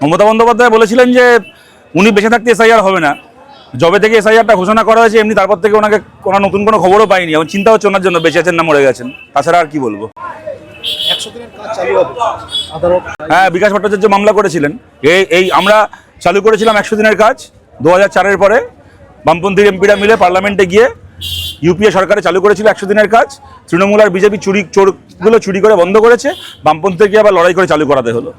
মমতা বন্দ্যোপাধ্যায় বলেছিলেন যে উনি বেঁচে থাকতে এসআইআর হবে না। জবে থেকে এসআইআরটা ঘোষণা করা হয়েছে, এমনি তারপর থেকে ওনাকে কোনো নতুন কোনো খবরও পাইনি। এখন চিন্তা হচ্ছে ওনার জন্য, বেঁচে আছেন না মরে গেছেন। তাছাড়া আর কি বলব? হ্যাঁ বিকাশ ভট্টাচার্য মামলা করেছিলেন। এই এই আমরা চালু করেছিলাম একশো দিনের কাজ, দু চারের পরে। বামপন্থী এমপিরা মিলে পার্লামেন্টে গিয়ে ইউপিএ সরকারে চালু করেছিল একশো দিনের কাজ। তৃণমূল আর বিজেপি চুরি, চোরগুলো চুরি করে বন্ধ করেছে। বামপন্থীকে আবার লড়াই করে চালু করাতে হলো।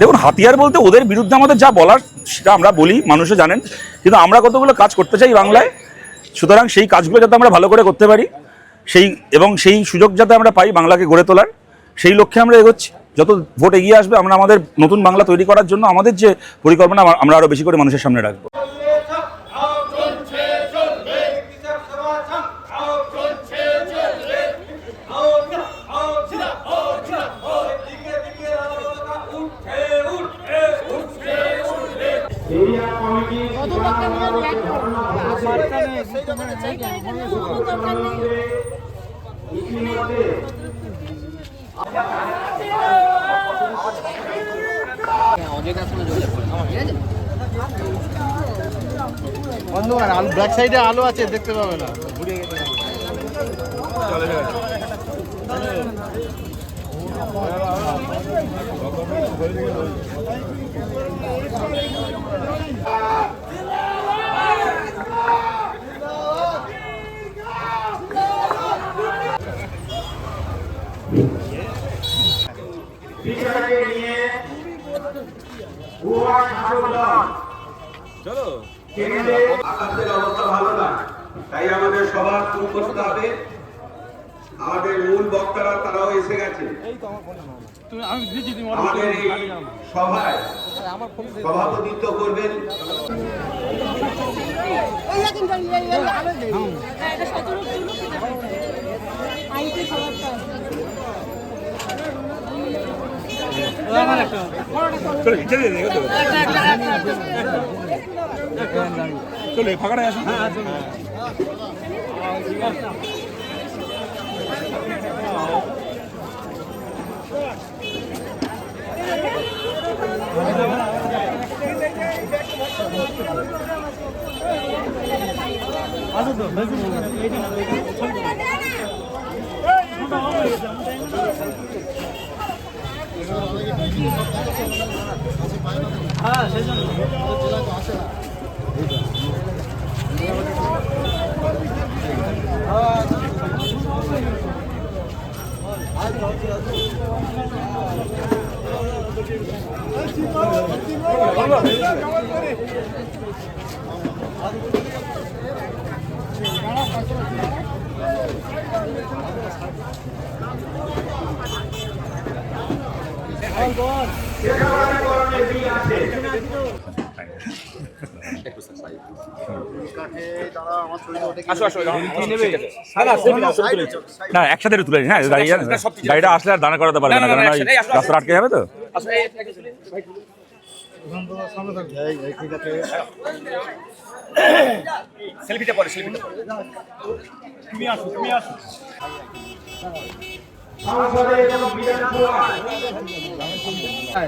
দেখুন, হাতিয়ার বলতে ওদের বিরুদ্ধে আমাদের যা বলার, সেটা আমরা বলি, মানুষও জানেন। কিন্তু আমরা কতগুলো কাজ করতে চাই বাংলায়? সুতরাং সেই কাজগুলো যাতে আমরা ভালো করে করতে পারি, সেই এবং সেই সুযোগ যাতে আমরা পাই বাংলাকে গড়ে তোলার, সেই লক্ষ্যে আমরা এগোচ্ছি। যত ভোট এগিয়ে আসবে, আমরা আমাদের নতুন বাংলা তৈরি করার জন্য আমাদের যে পরিকল্পনা, আমরা আরও বেশি করে মানুষের সামনে রাখব। অন্ধকার আলু ব্যাক সাইডে আলো আছে দেখতে পাবে না। ঘুরিয়ে গেছে তাই আমাদের সবার হবে আমাদের মূল বক্তারা তারাও এসে গেছে আমাদের এই সভায় সভাপতিত্ব করবেন চলে ফাঁকাটায় আসুন শেখাবারের বিল আছে না একসাথে তুলে হ্যাঁ গাড়ি গাড়িটা আসলে আর দাঁড়া করাতে পারবে না কারণ রাস্তা আটকে যাবে তো? এবং বিধানসভায় এরকম কোনো আলোচনা আমরা দেখি না